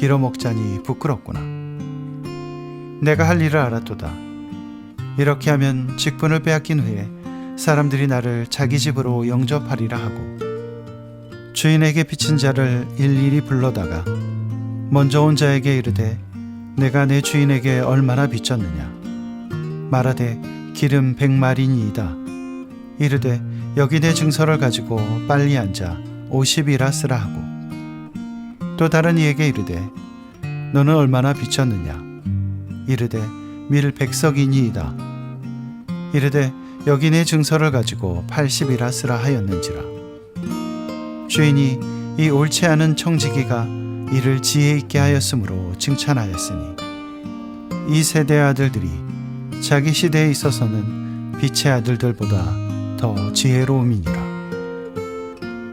빌어먹자니 부끄럽구나. 내가 할 일을 알았도다. 이렇게 하면 직분을 빼앗긴 후에 사람들이 나를 자기 집으로 영접하리라 하고 주인에게 비친 자를 일일이 불러다가 먼저 온 자에게 이르되 내가 내 주인에게 얼마나 비쳤느냐? 말하되 기름 백마리니이다. 이르되 여기 내 증서를 가지고 빨리 앉아 오십이라 쓰라 하고 또 다른 이에게 이르되 너는 얼마나 비쳤느냐? 이르되 밀 백석이니이다. 이르되 여기 내 증서를 가지고 팔십이라 쓰라 하였는지라. 주인이 이 옳지 않은 청지기가 이를 지혜 있게 하였으므로 칭찬하였으니 이 세대 아들들이 자기 시대에 있어서는 빛의 아들들보다 더 지혜로움이니라.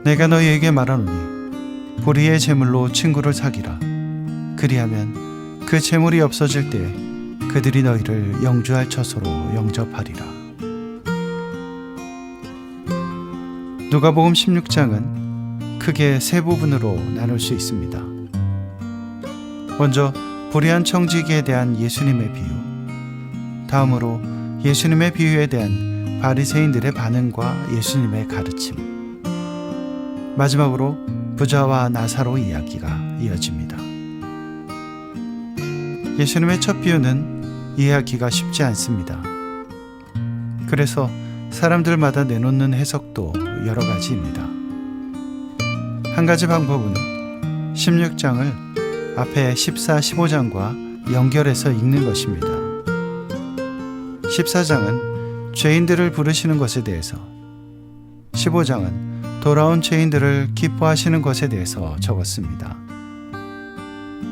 내가 너희에게 말하노니 불의의 재물로 친구를 사기라. 그리하면 그 재물이 없어질 때 그들이 너희를 영주할 처소로 영접하리라. 누가복음 16장은 크게 세 부분으로 나눌 수 있습니다. 먼저 불의한 청지기에 대한 예수님의 비유, 다음으로 예수님의 비유에 대한 바리새인들의 반응과 예수님의 가르침, 마지막으로 부자와 나사로 이야기가 이어집니다. 예수님의 첫 비유는 이해하기가 쉽지 않습니다. 그래서 사람들마다 내놓는 해석도 여러 가지입니다. 한 가지 방법은 16장을 앞에 14, 15장과 연결해서 읽는 것입니다. 14장은 죄인들을 부르시는 것에 대해서, 15장은 돌아온 죄인들을 기뻐하시는 것에 대해서 적었습니다.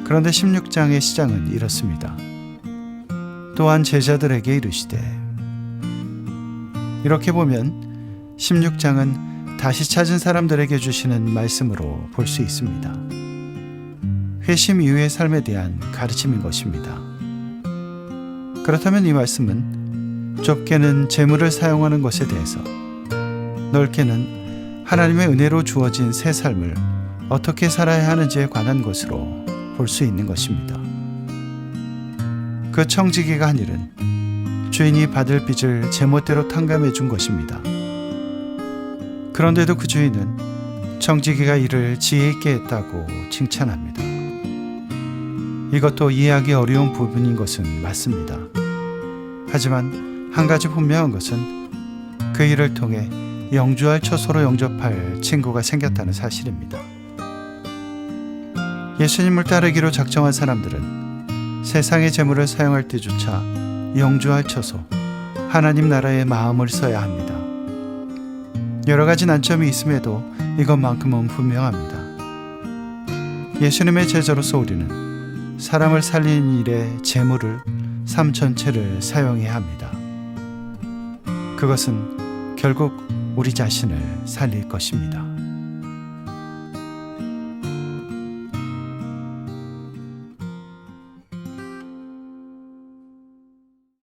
그런데 16장의 시장은 이렇습니다. 또한 제자들에게 이르시되 이렇게 보면 16장은 다시 찾은 사람들에게 주시는 말씀으로 볼 수 있습니다. 회심 이후의 삶에 대한 가르침인 것입니다. 그렇다면 이 말씀은 좁게는 재물을 사용하는 것에 대해서 넓게는 하나님의 은혜로 주어진 새 삶을 어떻게 살아야 하는지에 관한 것으로 볼 수 있는 것입니다. 그 청지기가 한 일은 주인이 받을 빚을 제멋대로 탕감해 준 것입니다. 그런데도 그 주인은 청지기가 이를 지혜 있게 했다고 칭찬합니다. 이것도 이해하기 어려운 부분인 것은 맞습니다. 하지만 한 가지 분명한 것은 그 일을 통해 영주할 처소로 영접할 친구가 생겼다는 사실입니다. 예수님을 따르기로 작정한 사람들은 세상의 재물을 사용할 때조차 영주할 처소, 하나님 나라의 마음을 써야 합니다. 여러 가지 난점이 있음에도 이것만큼은 분명합니다. 예수님의 제자로서 우리는 사람을 살리는 일에 재물을 삶 전체를 사용해야 합니다. 그것은 결국 우리 자신을 살릴 것입니다.